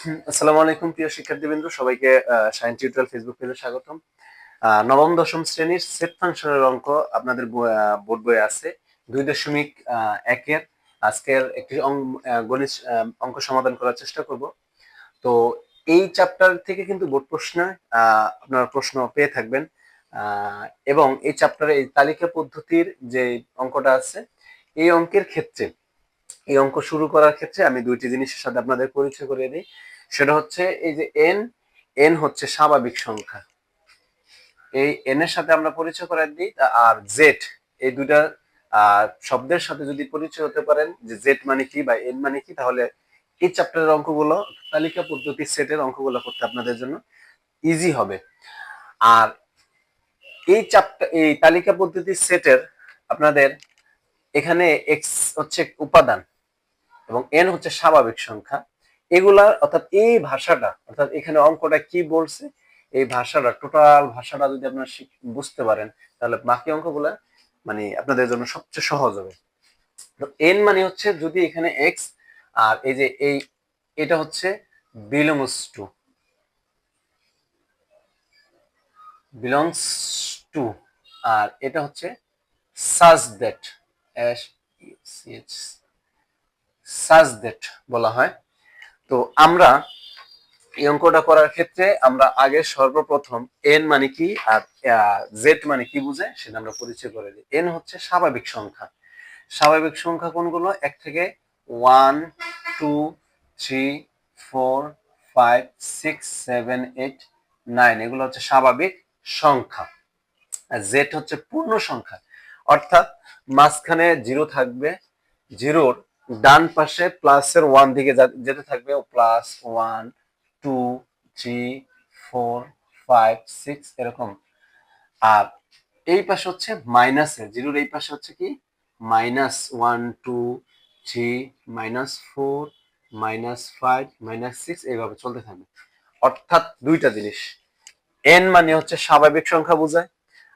আসসালামু আলাইকুম প্রিয় শিক্ষার্থীবৃন্দ, সবাইকে সায়েন্স টিউটোরিয়াল ফেসবুক পেজে স্বাগতম। নবম, দশম শ্রেণির সেট ফাংশনের অঙ্ক আপনাদের বোর্ড বইয়ে আছে। দুই দশমিক একের আজকের একটি গণিত অঙ্ক সমাধান করার চেষ্টা করব। তো এই চ্যাপ্টার থেকে কিন্তু বোর্ড প্রশ্ন আপনারা প্রশ্ন পেয়ে থাকবেন। এবং এই চ্যাপ্টারে এই তালিকা পদ্ধতির যে অঙ্কটা আছে, এই অঙ্কের ক্ষেত্রে, এই অঙ্ক শুরু করার ক্ষেত্রে আমি দুইটি জিনিসের সাথে আপনাদের পরিচয় করে দিই। সেটা হচ্ছে এই যে এন এন হচ্ছে স্বাভাবিক সংখ্যা। এই এন এর সাথে আমরা পরিচয় করে দিই আর জেড এই দুটা শব্দের সাথে যদি পরিচয় হতে পারেন, যে জেড মানে কি বা এন মানে কি, তাহলে এই চ্যাপ্টারের অঙ্কগুলো, তালিকা পদ্ধতি সেটের অঙ্কগুলো করতে আপনাদের জন্য ইজি হবে। আর এই চ্যাপ্টার এই তালিকা পদ্ধতি সেটের আপনাদের এখানে এক্স হচ্ছে উপাদান এবং এন হচ্ছে স্বাভাবিক সংখ্যা। এগুলা, অর্থাৎ এই ভাষাটা, অর্থাৎ এখানে অঙ্কটা কি বলছে, এই ভাষাটা টোটাল ভাষাটা যদি আপনারা বুঝতে পারেন, তাহলে বাকি অঙ্কগুলা মানে আপনাদের জন্য সবচেয়ে সহজ হবে। তো এন মানে হচ্ছে যদি এখানে এক্স আর এই যে এই, এটা হচ্ছে বিলংস টু বিলংস টু আর এটা হচ্ছে সাজ দ্যাট সাজ দ্যাট বলা হয়। তো আমরা এই অঙ্কটা করার ক্ষেত্রে আমরা আগে সর্বপ্রথম এন মানে কি আর জেড মানে কি বুঝে সেটা আমরা পরিচয় করে দিই। এন হচ্ছে স্বাভাবিক সংখ্যা। স্বাভাবিক সংখ্যা কোনগুলো? এক থেকে one, two, three, four, five, six, seven, eight, nine, এগুলো হচ্ছে স্বাভাবিক সংখ্যা। আর জেড হচ্ছে পূর্ণ সংখ্যা। অর্থাৎ মাঝখানে জিরো থাকবে। জিরোর ডান পাশে প্লাসের ওয়ান দিকে যেতে থাকবে plus one, two, three, four, five, six, এরকম। আর এই পাশে হচ্ছে মাইনাসের জিরোর এই পাশে হচ্ছে কি? Minus one two three minus four minus five minus six এইভাবে চলতে থাকবে। অর্থাৎ দুইটা জিনিস। এন মানে হচ্ছে স্বাভাবিক সংখ্যা বোঝায়,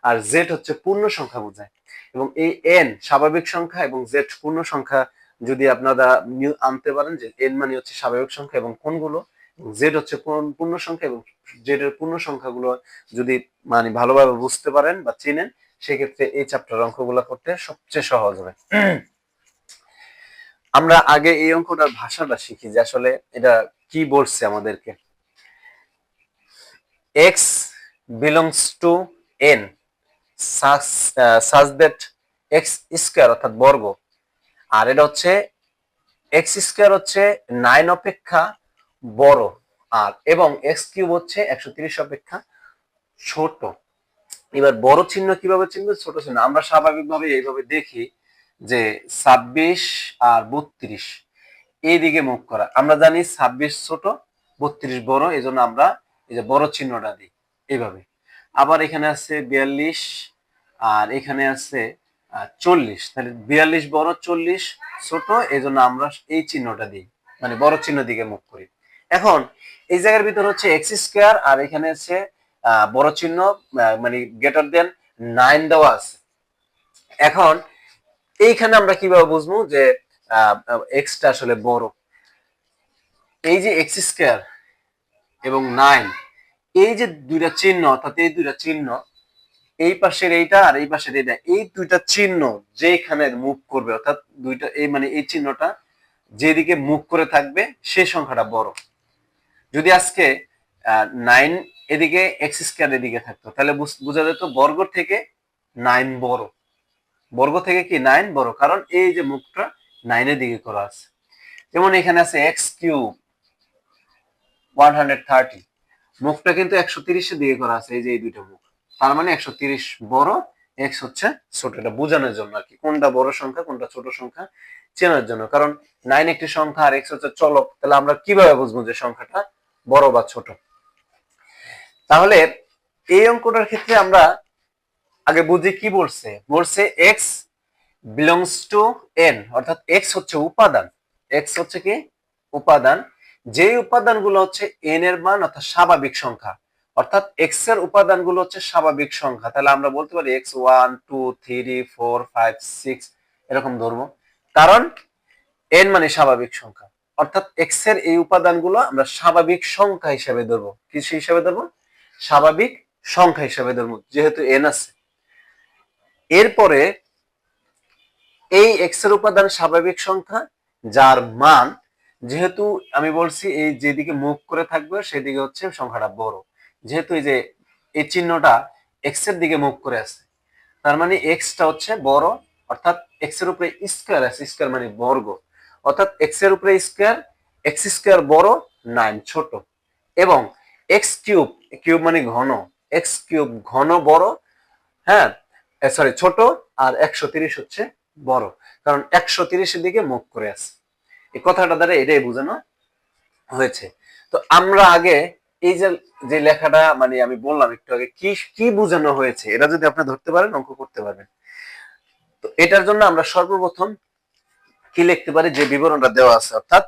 আর জেড হচ্ছে পূর্ণ সংখ্যা বোঝায়। এবং এই এন স্বাভাবিক সংখ্যা এবং জেড পূর্ণ সংখ্যা যদি আপনারা নিউ- আনতে পারেন যে এন মানে হচ্ছে স্বাভাবিক সংখ্যা এবং কোনগুলো জেড হচ্ছে কোন পূর্ণ সংখ্যা এবং জেড এর পূর্ণ সংখ্যাগুলো যদি মানে ভালোভাবে বুঝতে পারেন বা চিনেন, সেক্ষেত্রে এই চ্যাপ্টার অঙ্কগুলো করতে সবচেয়ে সহজ হবে। আমরা আগে এই অঙ্কটার ভাষাটা শিখি যে আসলে এটা কি বলছে আমাদেরকে। X belongs to N such that x square অর্থাৎ বর্গ আর এটা হচ্ছে এক্স স্কোয়ার হচ্ছে নাইন অপেক্ষা বড়, আর এবং এক্স কিউব হচ্ছে একশো তিরিশ অপেক্ষা ছোট। এবার বড় চিহ্ন কীভাবে চিহ্ন ছোট চিহ্ন। আমরা স্বাভাবিকভাবে এইভাবে দেখি যে ছাব্বিশ আর বত্রিশ এই দিকে মুখ করা। আমরা জানি ছাব্বিশ ছোট, বত্রিশ বড় এই জন্য আমরা এই যে বড় চিহ্নটা দিই এইভাবে। আবার এখানে আছে বিয়াল্লিশ, আর এখানে আছে চল্লিশ, তাহলে বিয়াল্লিশ বড় চল্লিশ ছোট এই জন্য আমরা এই চিহ্নটা দিই মানে বড় চিহ্ন দিকে মুখ করি। এখন, এই জায়গার ভিতর হচ্ছে এক্স স্কোয়ার আর এখানে আছে বড় চিহ্ন মানে গ্রেটার দেন নাইন দেওয়া আছে। এখন, এইখানে আমরা কীভাবে বুঝব যে এক্সটা আসলে বড়? এই যে এক্স স্কোয়ার এবং নাইন এই যে দুইটা চিহ্ন, অর্থাৎ এই দুইটা চিহ্ন এই পাশের এইটা আর এই পাশের এইটা, এই দুইটা চিহ্ন যেখানে মুভ করবে, অর্থাৎ দুইটা এই মানে এই চিহ্নটা যেদিকে মুভ করে থাকবে, সে সংখ্যাটা বড়। যদি আজকে নাইন এদিকে এক্স স্কোয়ার এদিকে থাকতো, তাহলে বোঝা যেত বর্গ থেকে নাইন বড়। বর্গ থেকে কি নাইন বড়? কারণ এই যে মুখটা নাইনের দিকে করা আছে। যেমন এখানে আছে x cube one hundred thirty মুখটা কিন্তু একশো তিরিশের দিকে করা আছে, এই যে এই দুইটা মুখ। তার মানে একশো তিরিশ বড় এক্স হচ্ছে ছোট। এটা বোঝানোর জন্য আর কি। কোনটা বড় সংখ্যা, কোনটা ছোট সংখ্যা চেনার জন্য। কারণ নাইন একটি সংখ্যা আর এক্স হচ্ছে চলক। তাহলে আমরা কীভাবে বুঝব যে সংখ্যাটা বড় বা ছোট? তাহলে এই অঙ্কটার ক্ষেত্রে আমরা আগে বুঝি কি বলছে? বলছে এক্স বিলংস টু এন অর্থাৎ এক্স হচ্ছে উপাদান। এক্স হচ্ছে কি? উপাদান। যে উপাদানগুলো হচ্ছে এন এর মান, অর্থাৎ স্বাভাবিক সংখ্যা। অর্থাৎ এক্সের উপাদানগুলো হচ্ছে স্বাভাবিক সংখ্যা। তাহলে আমরা বলতে পারি x one two three four five six এরকম ধরবো। কারণ এন মানে স্বাভাবিক সংখ্যা। অর্থাৎ এক্সের এই উপাদানগুলো আমরা স্বাভাবিক সংখ্যা হিসেবে ধরবো। কিছু হিসেবে ধরবো? স্বাভাবিক সংখ্যা হিসেবে ধরবো, যেহেতু এন আছে। এরপরে এই এক্সের উপাদান স্বাভাবিক সংখ্যা, যার মান, যেহেতু আমি বলছি এই যেদিকে মুখ করে থাকবে, সেদিকে হচ্ছে সংখ্যাটা বড়। যেহেতু এই যে এই চিহ্নটা এক্সের দিকে মুখ করে আছে, তার মানে এক্সটা হচ্ছে বড়, অর্থাৎ এক্সের উপরে স্কোয়ার আছে স্কোয়ার মানে বর্গ, অর্থাৎ এক্সের উপরে স্কোয়ার এক্স স্কোয়ার বড় নাইন ছোট, এবং এক্স কিউব কিউব মানে ঘন এক্স কিউব ঘন বড় হ্যাঁ সরি ছোট, আর একশো তিরিশ হচ্ছে বড়, কারণ একশো তিরিশের দিকে মুখ করে আছে। এই কথাটা দ্বারা এটাই বোঝানো হয়েছে। তো আমরা আগে এই যে লেখাটা মানে আমি বললাম একটু আগে, কি কি বোঝানো হয়েছে? এটা যদি আপনি ধরতে পারেন, অঙ্ক করতে পারবেন। তো এটার জন্য আমরা সর্বপ্রথম কি লিখতে পারি? যে বিবরণটা দেওয়া আছে, অর্থাৎ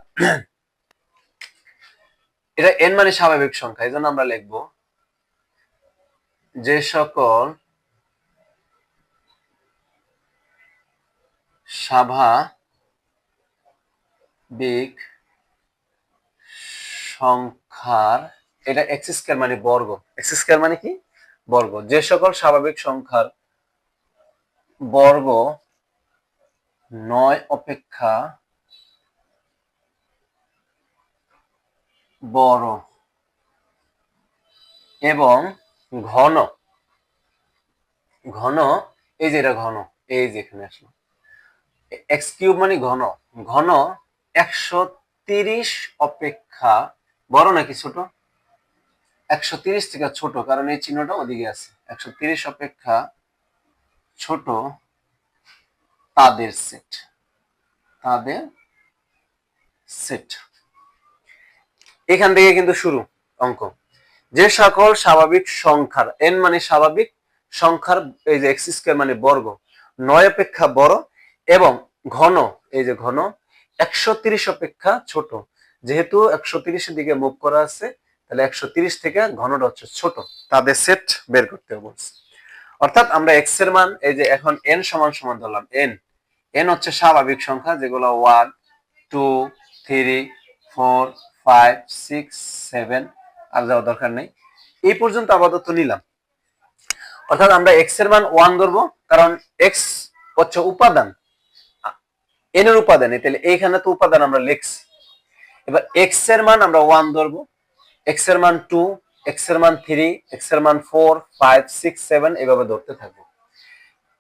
এটা এন মানে স্বাভাবিক সংখ্যা, এই জন্য আমরা লিখব যে সকল স্বাভাবিক সংখ্যার এটা এক্স স্কয়ার মানে বর্গ। এক্স স্কয়ার মানে কি? বর্গ। যে সকল স্বাভাবিক সংখ্যার বর্গ নয় অপেক্ষা বড় এবং ঘন। ঘন, এই যে এটা ঘন, এই যে এখানে আসলো। এক্স কিউব মানে ঘন। ঘন একশো তিরিশ অপেক্ষা। বড় নাকি ছোট? একশো তিরিশ থেকে ছোট, কারণ এই চিহ্নটা ওদিকে আছে। একশো তিরিশ অপেক্ষা ছোট তাদের সেট তাদের সেট এখান থেকে কিন্তু শুরু অঙ্ক। যে সকল স্বাভাবিক সংখ্যার এন মানে স্বাভাবিক সংখ্যার, এই যে এক্স স্কোয়ার মানে বর্গ, নয় অপেক্ষা বড় এবং ঘন, এই যে ঘন, একশো অপেক্ষা ছোট। যেহেতু একশো তিরিশের দিকে মুভ করা আছে তাহলে একশো তিরিশ থেকে ঘনটা হচ্ছে ছোট। তাদের সেট বের করতে বলছে। অর্থাৎ আমরা এক্সের মান, এই যে এখন এন সমান সমান ধরলাম এন এন হচ্ছে স্বাভাবিক সংখ্যা, যেগুলো one two three four five six seven আর যাওয়া দরকার নেই। এই পর্যন্ত আপাতত নিলাম। অর্থাৎ আমরা এক্সের মান ওয়ান ধরবো, কারণ এক্স হচ্ছে উপাদান। এন এর উপাদান তাহলে এইখানে তো উপাদান আমরা লিখছি। এবার এক্সের মান আমরা ওয়ান ধরবো। এক্সের মান টু এক্সের মান থ্রি এক্সের মান ফোর ফাইভ সিক্স সেভেন এভাবে ধরতে থাকব।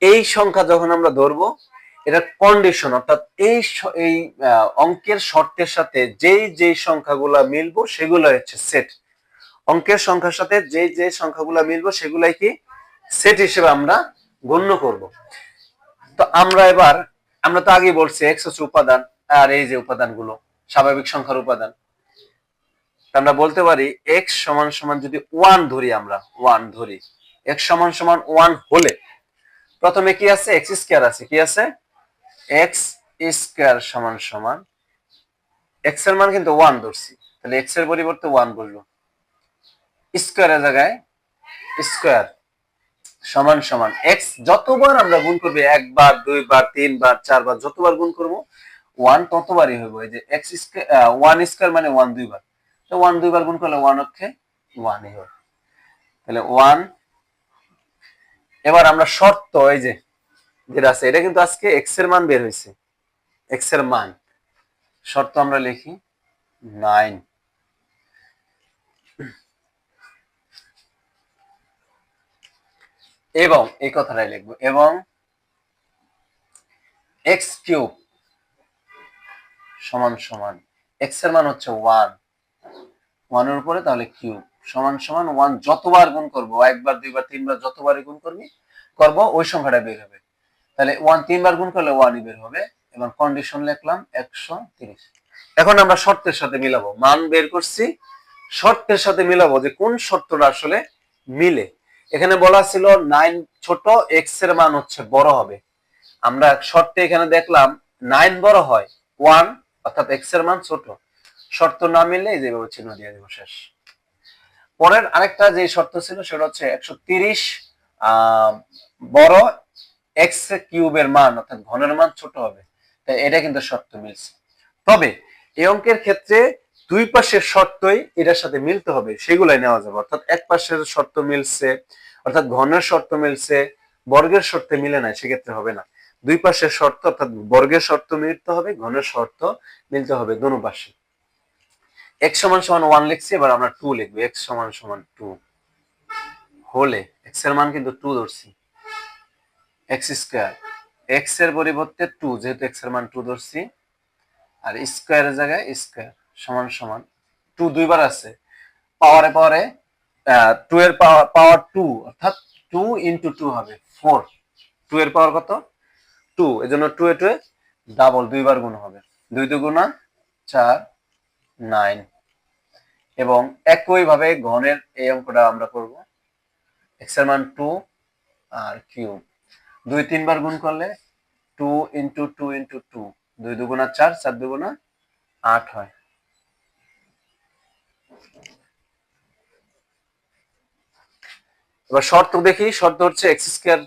এই সংখ্যা যখন আমরা ধরবো এটা কন্ডিশন অর্থাৎ এই এই অঙ্কের শর্তের সাথে যেই যেই সংখ্যাগুলা মিলবো সেগুলো হচ্ছে সেট অঙ্কের সংখ্যার সাথে যে যে সংখ্যাগুলা মিলবো, সেগুলাই কি? সেট হিসেবে আমরা গণ্য করব। তো আমরা এবার, আমরা তো আগে বলছি এক্স হচ্ছে উপাদান, আর এই যে উপাদানগুলো, স্বাভাবিক সংখ্যার উপাদান। আমরা বলতে পারি এক্স সমান সমান যদি ওয়ান ধরি আমরা ওয়ান ধরি এক্স সমান সমান ওয়ান হলে প্রথমে কি আছে? এক্স স্কোয়ার আছে, কি আছে? এক্স স্কোয়ার সমান সমান এক্সের মান কিন্তু ওয়ান ধরছি, তাহলে এক্সের পরিবর্তে ওয়ান বসবো স্কোয়ারের জায়গায় স্কোয়ার সমান সমান এক্স যতবার আমরা গুণ করব, একবার, দুইবার, তিনবার, চারবার, যতবার গুণ করব ওয়ান ততবারই হইব। এই যে এক্স স্কোয়ার ওয়ান স্কোয়ার মানে ওয়ান দুইবার। তো ওয়ান দুইবার গুণ করলে ওয়ান অক্ষে ওয়ানই হবে। তাহলে ওয়ান এবার আমরা শর্ত, এই যে যেটা আছে, এটা কিন্তু আজকে এক্সের মান বের হয়েছে। এক্সের মান। শর্ত আমরা লিখি নাইন এবং এই কথাটাই লিখব, এবং এক্স কিউব সমান সমান এক্সের মান হচ্ছে ওয়ান ওয়ানের উপরে, তাহলে কিউব সমান সমান ওয়ান যতবার গুণ করব, একবার, দুইবার, তিনবার যতবারই গুণ করবি, করব, ওই সংখ্যাটা বের হবে। তাহলে ওয়ান তিনবার গুণ করলে ওয়ানই বের হবে। এবার কন্ডিশন লিখলাম একশো তিরিশ। এখন আমরা শর্তের সাথে মিলাবো। মান বের করছি, শর্তের সাথে মিলাবো যে কোন শর্তটা আসলে মিলে। এখানে বলা ছিল নাইন ছোট এক্সের মান হচ্ছে বড় হবে। আমরা শর্তে এখানে দেখলাম নাইন বড় হয় ওয়ান অর্থাৎ এক্সের মান ছোট। শর্ত না মিললে যেভাবে চিহ্ন দিয়ে দেবো, শেষ। পরের আরেকটা যে শর্ত ছিল, সেটা হচ্ছে একশো তিরিশ বড় এক্স কিউবের মান, অর্থাৎ ঘনের মান ছোট হবে। তাই এটা কিন্তু শর্ত মিলছে। তবে এই অঙ্কের ক্ষেত্রে দুই পাশের শর্তই এটার সাথে মিলতে হবে, সেগুলাই নেওয়া যাবে। অর্থাৎ এক পাশের শর্ত মিলছে, অর্থাৎ ঘনের শর্ত মিলছে, বর্গের শর্তে মিলে নাই, সেক্ষেত্রে হবে না। দুই পাশের শর্ত, অর্থাৎ বর্গের শর্ত মিলতে হবে, ঘনের শর্ত মিলতে হবে, দোনো পাশে। এক্স সমান সমান ওয়ান লিখছি, এবার আমরা টু লিখব। এক্স সমান সমান টু হলে এক্সের মান কিন্তু টু ধরছি। এক্স স্কোয়ার এক্সের পরিবর্তে টু যেহেতু এক্সের মান টু ধরছি। আর স্কোয়ারের জায়গায় স্কোয়ার সমান সমান টু দুইবার আছে। পাওয়ারে পাওয়ারে টু এর পাওয়ার পাওয়ার টু অর্থাৎ টু ইন্টু টু হবে ফোর টু এর পাওয়ার কত? টু এই জন্য টু এ টু ডাবল দুইবার গুণ হবে। দুই দুগুণা চার নাইন। এবং একইভাবে ঘনের এই অঙ্কটা আমরা করব। এক্সের মান টু আর কিউব দুই তিনবার গুণ করলে two into two into two দুই দুগুণা চার চার দুগুণা আট হয়। এবার শর্ত দেখি, শর্ত হচ্ছে এক্স স্কোয়ার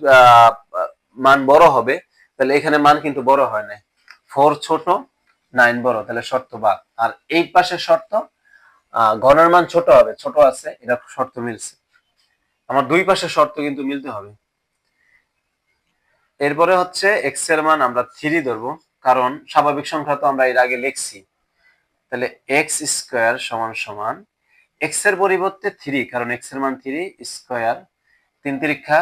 মান বড় হবে। তাহলে এখানে মান কিন্তু বড় হয় না ফোর ছোট নাইন বড়, তাহলে শর্ত বা আর এই পাশে শর্ত ঘনের মান ছোট হবে, ছোট আছে, এটা শর্ত মিলছে। আমার দুই পাশে শর্ত কিন্তু মিলতে হবে। এরপরে হচ্ছে এক্সের মান আমরা থ্রি ধরবো, কারণ স্বাভাবিক সংখ্যা তো আমরা এর আগে লিখছি। তাহলে এক্স স্কোয়ার সমান সমান এক্সের পরিবর্তে থ্রি কারণ এক্সের মান থ্রি স্কোয়ার তিন তিরিক্ষা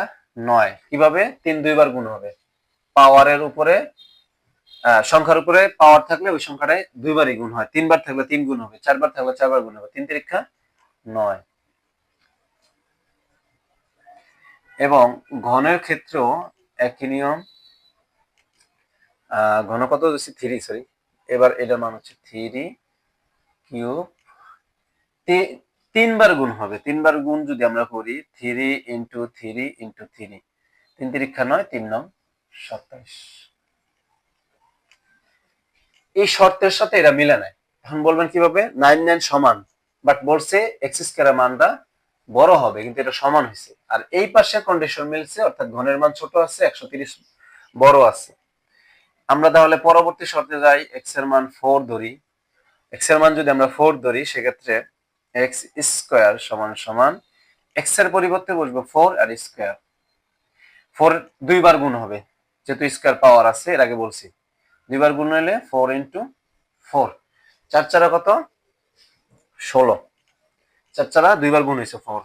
নয়। কীভাবে? তিন দুইবার গুণ হবে। পাওয়ারের উপরে সংখ্যার উপরে পাওয়ার থাকলে ওই সংখ্যাটাই দুইবারই গুণ হয়। তিনবার থাকলে তিন গুণ হবে, চারবার থাকলে চারবার গুণ হবে। তিন তিরিক্ষা নয়। এবং ঘনের ক্ষেত্রেও একই নিয়ম। ঘন কত হচ্ছে? থ্রি সরি এবার এটার মান হচ্ছে থ্রি কিউব তিনবার গুণ হবে। তিনবার গুণ যদি আমরা করি three into three into three তিন তিরিক্ষা নয়, তিন নং সাতাইশ। এই শর্তের সাথে এরা মিলে নেয়। এখন বলবেন কীভাবে? নাইন নাইন সমান বাট বলছে এক্স স্কোয়ারের মানটা বড় হবে, কিন্তু এটা সমান হয়েছে। আর এই পাশে কন্ডিশন মিলছে, অর্থাৎ ঘনের মান ছোট আছে, একশো বড় আছে। আমরা তাহলে পরবর্তী শর্তে যাই এক্সের মান ফোর ধরি। এক্সের মান যদি আমরা ফোর ধরি, সেক্ষেত্রে এক্স স্কোয়ার সমান সমান এক্সের পরিবর্তে বসবো ফোর আর স্কোয়ার ফোর দুইবার গুণ হবে, যেহেতু স্কোয়ার পাওয়ার আছে, এর আগে বলছি। দুইবার গুণ হলে ফোর ইন্টু ফোর চার চারা কত? ষোলো। চার চারা দুইবার গুণ হয়েছে ফোর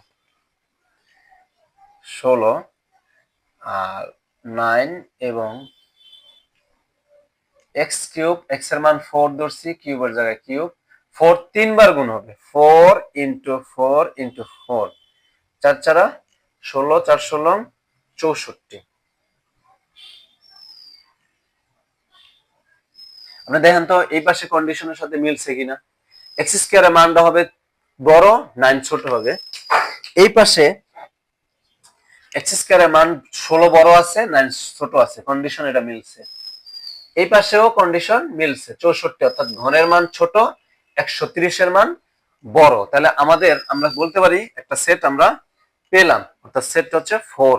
ষোলো আর নাইন এবং এক্স কিউব এক্সের মান ফোর ধরছি কিউবের জায়গায় কিউব ফোর তিনবার গুণ হবে। Four into four into four চার চারা ষোলো, চার ষোলো, চৌষট্টি। আপনি দেখেন তো, এই পাশে কন্ডিশনের সাথে মিলছে কিনা? এক্স স্কোয়ারের মানটা হবে বড় নাইন ছোট হবে। এই পাশে এক্স স্কোয়ারের মান ষোলো বড় আছে নাইন ছোট আছে। কন্ডিশন এটা মিলছে। এই পাশেও কন্ডিশন মিলছে, চৌষট্টি, অর্থাৎ ঘনের মান ছোট, একশো তিরিশের মান বড়। তাহলে আমাদের, আমরা বলতে পারি, একটা সেট আমরা পেলাম, অর্থাৎ সেট হচ্ছে ফোর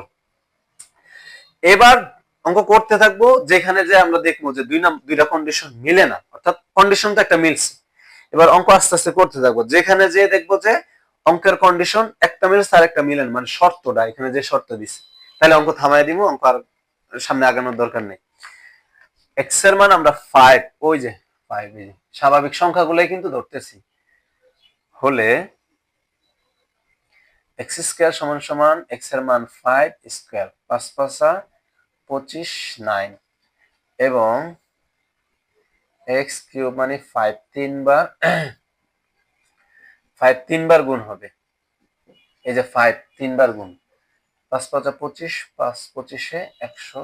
এবার অঙ্ক করতে থাকব, যেখানে যে আমরা দেখব যে দুই নাম দুইটা কন্ডিশন মিলে না। অর্থাৎ কন্ডিশন তো একটা মিলছে। এবার অঙ্ক আস্তে আস্তে করতে থাকব। যেখানে যে দেখব যে অঙ্কের কন্ডিশন একটা মিলছে আর একটা মিলেন মানে শর্তটা, এখানে যে শর্ত দিছে। তাহলে অঙ্ক থামাই দিব, অঙ্ক আর সামনে আগানোর দরকার নেই। এক্সের মান আমরা ফাইভ ওই যে ফাইভ স্বাভাবিক সংখ্যাগুলোই কিন্তু ধরতেছি। হলে এক্স স্কোয়ার সমান সমান এক্সের মান ফাইভ স্কোয়ার পাঁচ পাঁচা পঁচিশ নাইন এবং এক্স কিউব মানে ফাইভ তিনবার ফাইভ তিনবার গুণ হবে। এই যে ফাইভ তিনবার গুণ, পাঁচ পাঁচা পঁচিশ, পাঁচ পঁচিশে একশো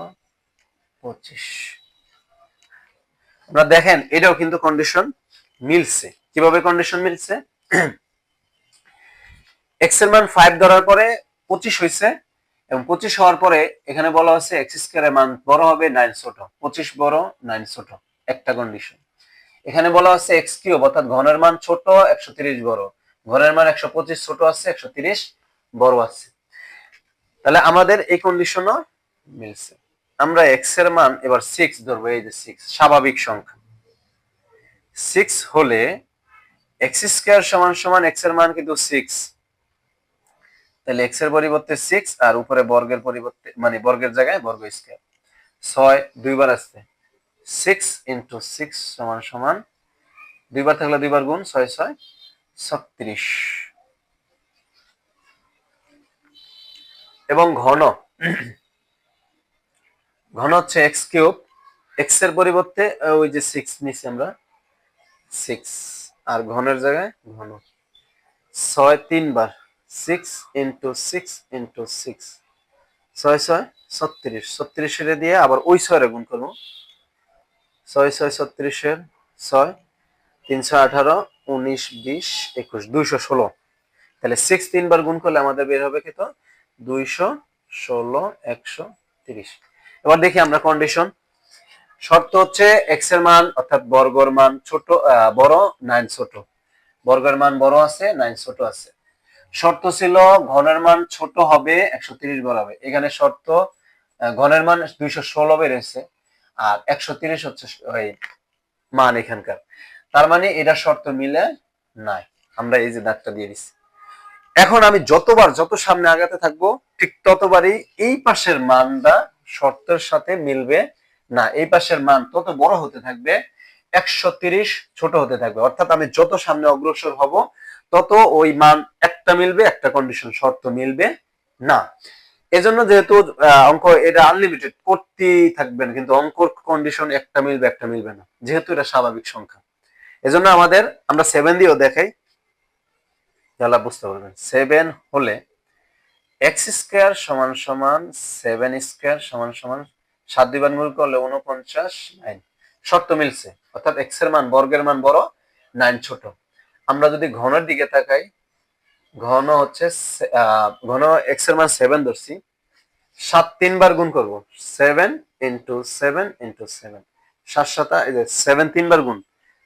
পঁচিশ। আপনারা দেখেন, এটাও কিন্তু কন্ডিশন মিলছে। কীভাবে কন্ডিশন মিলছে? এক্সের মান ফাইভ ধরার পরে পঁচিশ হয়েছে এবং পঁচিশ হওয়ার পরে এখানে বলা হচ্ছে এক্স স্কোয়ারের মান বড় হবে নাইন ছোট। পঁচিশ বড় নাইন ছোট। একটা কন্ডিশন এখানে বলা হচ্ছে এক্স কিউব অর্থাৎ ঘনের মান ছোট, একশো তিরিশ বড়। ঘনের মান একশো পঁচিশ ছোট আছে, একশো তিরিশ বড় আছে। তাহলে আমাদের এই কন্ডিশনও মিলছে। আমরা এক্সের মান এবার সিক্স ধরবো, এই যে সিক্স স্বাভাবিক সংখ্যা। সিক্স হলে এক্স স্কোয়ার সমান সমান এক্সের মান কিন্তু সিক্স তাহলে এক্সের পরিবর্তে সিক্স আর উপরে বর্গের পরিবর্তে মানে বর্গের জায়গায় বর্গ স্কোয়ার ছয় দুইবার আসছে। সিক্স ইন্টু সিক্স সমান সমান, দুইবার থাকলে দুইবার গুণ, ছয় ছয়, ছত্রিশ। এবং ঘন ঘন হচ্ছে এক্স কিউব। এক্সের পরিবর্তে ওই যে সিক্স নিছি আমরা সিক্স আর ঘনের জায়গায় ঘন। ছয় তিনবার। Six into six into six ছয় ছয়, ছত্রিশ। ছত্রিশের দিয়ে আবার ওই ছয়ের গুণ করব। ছয় ছয়, ছত্রিশের ছয়, তিনশো আঠারো, উনিশ, বিশ, একুশ, দুইশো ষোলো। তাহলে সিক্স তিনবার গুণ করলে আমাদের বের হবে কত? দুইশো ষোলো, একশো তিরিশ। এবার দেখি আমরা কন্ডিশন শর্ত হচ্ছে এক্সের মান, অর্থাৎ বর্গর মান ছোট বড় নাইন ছোট। বর্গের মান বড় আছে নাইন ছোট আছে। শর্ত ছিল ঘনের মান ছোট হবে একশো তিরিশ বড় হবে। এখানে শর্ত ঘনের মান দুইশো ষোলো বেড়েছে আর একশো তিরিশ হচ্ছে ওই মান এখানকার। তার মানে এটা শর্ত মিলে নাই। আমরা এই যে দাগটা দিয়ে দিচ্ছি এখন আমি যতবার, যত সামনে আগাতে থাকব, ঠিক ততবারই এই পাশের মানটা শর্তের সাথে মিলবে না। এই পাশের মান তত বড় হতে থাকবে, একশো ছোট হতে থাকবে। অর্থাৎ আমি যত সামনে অগ্রসর হব তত ওই মান একটা মিলবে, একটা কন্ডিশন শর্ত মিলবে না। এজন্য যেহেতু অঙ্ক এটা আনলিমিটেড করতেই থাকবেন, কিন্তু অঙ্কর কন্ডিশন একটা মিলবে একটা মিলবে না, যেহেতু এটা স্বাভাবিক সংখ্যা। এজন্য আমাদের আমরা সেভেন দিয়েও দেখাই। তাহলে বুঝতে পারবেন। সেভেন হলে এক্স স্কোয়ার সমান সমান সেভেন স্কোয়ার সমান সমান সাত দুইবার গুণ করলে উনপঞ্চাশ নাইন শর্ত মিলছে, অর্থাৎ এক্সের মান বর্গের মান বড় নাইন ছোট। আমরা যদি ঘনের দিকে তাকাই, ঘন হচ্ছে ঘন এক্সের মান সেভেন ধরছি। সাত তিনবার গুণ করব। Seven into seven into seven সাত সাতা, এই যে সেভেন তিনবার গুণ।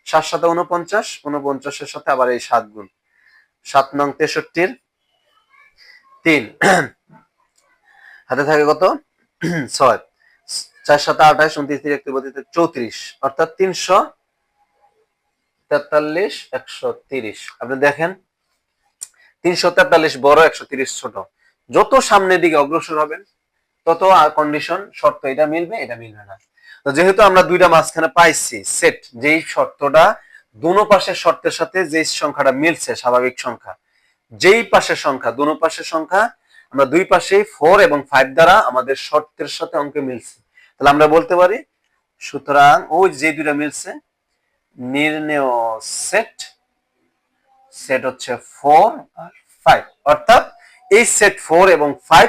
সাত সাতা উনপঞ্চাশ উনপঞ্চাশের সাথে আবার এই সাত গুণ। সাত নং তেষট্টির তিন। হাতে থাকে কত? ছয়। চার সাত আঠাশ, উনত্রিশ তিরিশ একত্রিশ বত্রিশ চৌত্রিশ অর্থাৎ তিনশো তেতাল্লিশ, একশো আপনি দেখেন, তিনশো তেতাল্লিশ বড়, একশো ছোট। যত সামনের দিকে অগ্রসর হবেন, তত কন্ডিশন শর্ত এটা মিলবে এটা মিলবে না। তো যেহেতু আমরা দুইটা মাঝখানে পাইছি সেট যেই শর্তটা দুনো পাশের শর্তের সাথে যে সংখ্যাটা মিলছে, স্বাভাবিক সংখ্যা, যেই পাশের সংখ্যা, দুনো পাশের সংখ্যা, আমরা দুই পাশেই ফোর এবং ফাইভ দ্বারা আমাদের শর্তের সাথে অঙ্কে মিলছে। তাহলে আমরা বলতে পারি, সুতরাং ওই যে দুইটা মিলছে নির্ণেয় সেট সেট হচ্ছে ফোর আর ফাইভ অর্থাৎ এই সেট ফোর এবং ফাইভ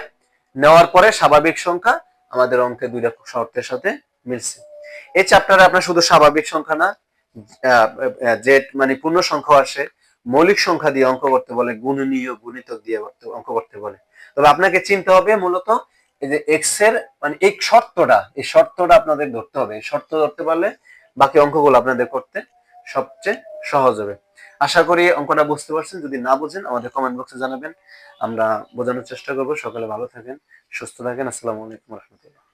নেওয়ার পরে স্বাভাবিক সংখ্যা আমাদের অঙ্কে দুইটা শর্তের সাথে মিলছে। এই চ্যাপ্টারে আপনার শুধু স্বাভাবিক সংখ্যা না যে মানে পূর্ণ সংখ্যা আসে, মৌলিক সংখ্যা দিয়ে অঙ্ক করতে বলে, গুণনীয়, গুণিতক দিয়ে অঙ্ক করতে বলে। তবে আপনাকে চিনতে হবে মূলত এই যে এক্সের মানে এই শর্তটা এই শর্তটা আপনাদের ধরতে হবে। শর্ত ধরতে পারলে বাকি অঙ্কগুলো আপনাদের করতে সবচেয়ে সহজ হবে। আশা করি অঙ্কটা বুঝতে পারছেন। যদি না বুঝেন, আমাদের কমেন্ট বক্সে জানাবেন। আমরা বোঝানোর চেষ্টা করব। সকালে ভালো থাকেন, সুস্থ থাকেন। আসসালামু আলাইকুম রহমতুল্লাহ।